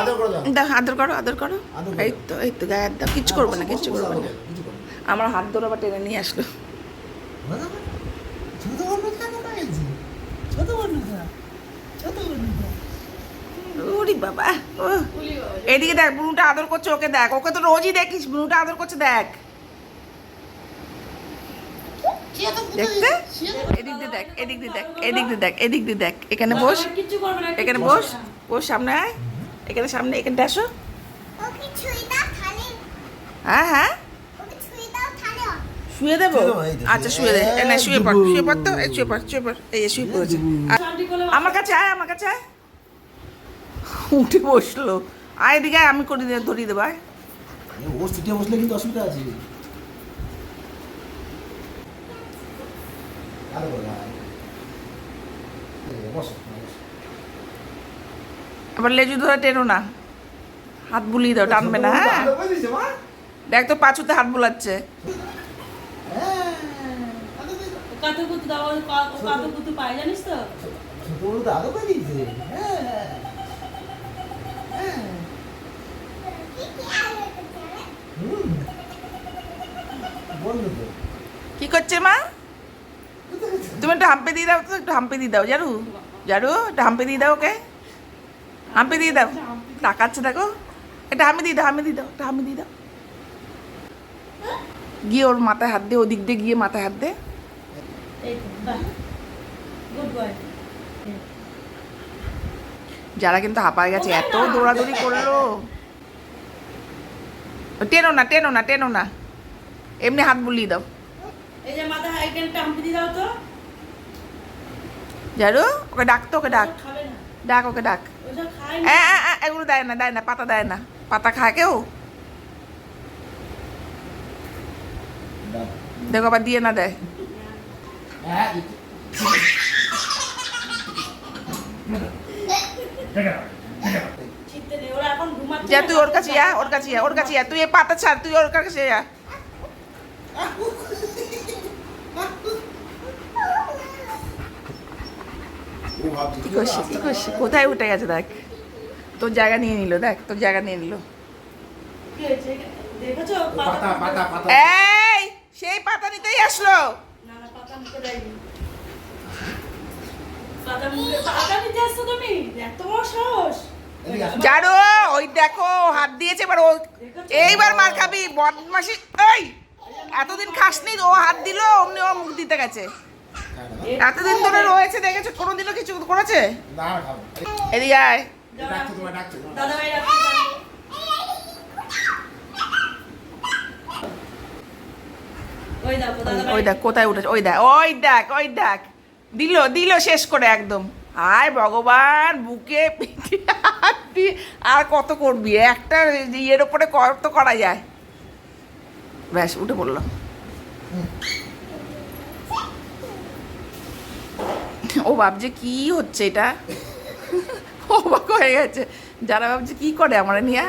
আদর করে দাও। দাও আদর করো আদর করো। এই তো এই তো গায়ে দাও। কিচ্ছু করব না কিচ্ছু করব না। আমার হাত ধরে আবার টেনে নিয়ে আসলো। ওরে বাবা এদিকে দেখ বুনুটা আদর করছে ওকে দেখ। ওকে তো রোজই দেখিস বুনুটা আদর করছে দেখ। দেখতে? এদিক দিয়ে দেখ এদিক দিয়ে দেখ এদিক দিয়ে দেখ এদিক দিয়ে দেখ। এখানে বস। এখানে বস বস সামনে আয়। এখানে সামনে এখানটা আসো। হ্যাঁ হ্যাঁ। শুয়ে দেবো? আচ্ছা শুয়ে দে। নে, শুয়ে পড় শুয়ে পড় তো এই শুয়ে পড় শুয়ে পড়। এই শুয়ে পড়েছে। আর- আমার কাছে আয় আমার কাছে আয়। উঠে বসল। আয় এদিকে আয়, আমি করে দিয়ে ধরিয়ে দেবো আয়। ও সিটে বসলে কিন্তু অসুবিধা আছে। বসো। আবার লেজু ধরে টেনো না হাত বুলিয়ে দাও, টানবে না হ্যাঁ? দেখ তো পাঁচুতে হাত বুলাচ্ছে। কি করছে মা তুমি একটু হাম্পে দিয়ে দাও তো, একটু হাম্পে দিয়ে দাও, জারু জারু, একটু হাম্পে দিয়ে দাও ওকে হাম্পে দিয়ে দাও। তাকাচ্ছে দেখো। এটা আমি দিয়ে দাও আমি দিয়ে দাও এটা আমি দিয়ে দাও। গিয়ে ওর মাথায় হাত দে ওদিক দিয়ে গিয়ে মাথায় হাত দে। যারা কিন্তু হাঁপায় গেছে এত দৌড়াদৌড়ি করল। টেনো না টেনো না টেনো না। এমনি হাত বুলিয়ে দাও। এই যে মাথা হাইকেন টাম্পি দি দাও তো। জারু ওকে ডাক তো ওকে ডাক। খাবে না। ডাক ওকে ডাক। এ, এ, এ, এগুলো দেয় না দেয় না পাতা দেয় না। পাতা খায় কেউ। দেখো আবার দিয়ে না দেয়। যা তুই ওর কাছে যা ওর কাছে যা ওর কাছে যা। তুই এই পাতা ছাড় তুই ওর কাছে যা ও ভাবছে, কি কি কোথায় উঠে গেছে দেখ? তোর জায়গা নিয়ে নিল দেখ তোর জায়গা নিয়ে নিল। কি হয়েছে? দেখেছ? পাতা পাতা পাতা এই সেই পাতা নিতেই আসলো। জানো ওই দেখো হাত দিয়েছে এবার ও এইবার মার খাবি বদমাসি এই এতদিন খাসনি ও হাত দিল অমনি ও মুখ দিতে গেছে। এতদিন ধরে রয়েছে দেখেছ? কোনোদিনও কিছু করেছে? এদিকে আয়। ওই দেখো দেখ কোথায় উঠেছে? ওই দেখ ওই দেখ ওই দেখ। দিল দিল শেষ করে একদম। আয় ভগবান বুকে পিঠে আর কত করবি? একটা ইয়ের ওপরে কত করা যায়? ব্যাস উঠে পড়ল। ও ভাবছে, কি হচ্ছে এটা? ও বাক হয়ে গেছে। যারা ভাবছে, কি করে আমার নিয়ে?